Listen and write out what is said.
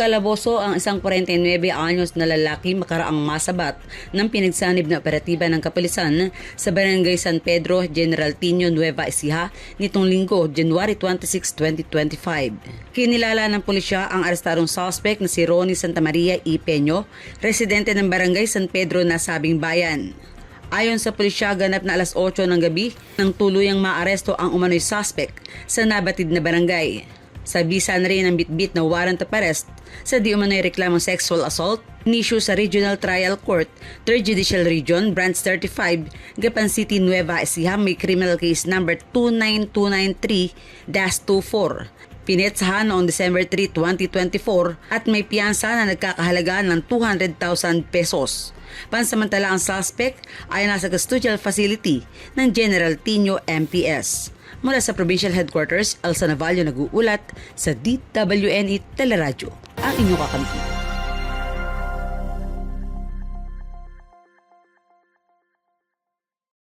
Kalaboso ang isang 49 anyos na lalaki makaraang masabat ng pinagsanib na operatiba ng kapulisan sa Barangay San Pedro, General Tino, Nueva Ecija nitong linggo, January 26, 2025. Kinilala ng pulisya ang arestadong suspect na si Ronnie Santa Maria E. Peño, residente ng Barangay San Pedro na sabing bayan. Ayon sa pulisya, ganap na alas 8 ng gabi nang tuluyang maaresto ang umano'y suspect sa nabatid na barangay. Sa bisa na rin ang bitbit na warrant of arrest sa di umano'y reklamong sexual assault nisyu sa Regional Trial Court, 3rd Judicial Region, Branch 35, Gapan City, Nueva Ecija, may criminal case number 29293-24. Pinetsahan noong December 3, 2024 at may piyansa na nagkakahalaga ng 200,000 pesos. Pansamantala ang suspect ay nasa custodial facility ng General Tino MPS. Mula sa Provincial Headquarters, Elsa Navallo nag-uulat sa DWNE Teleradyo, ang inyong kakampi.